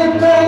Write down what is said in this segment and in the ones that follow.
Amen.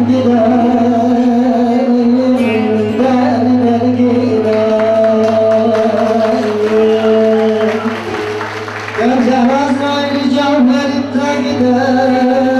Hayırsızım gideyim Deli deli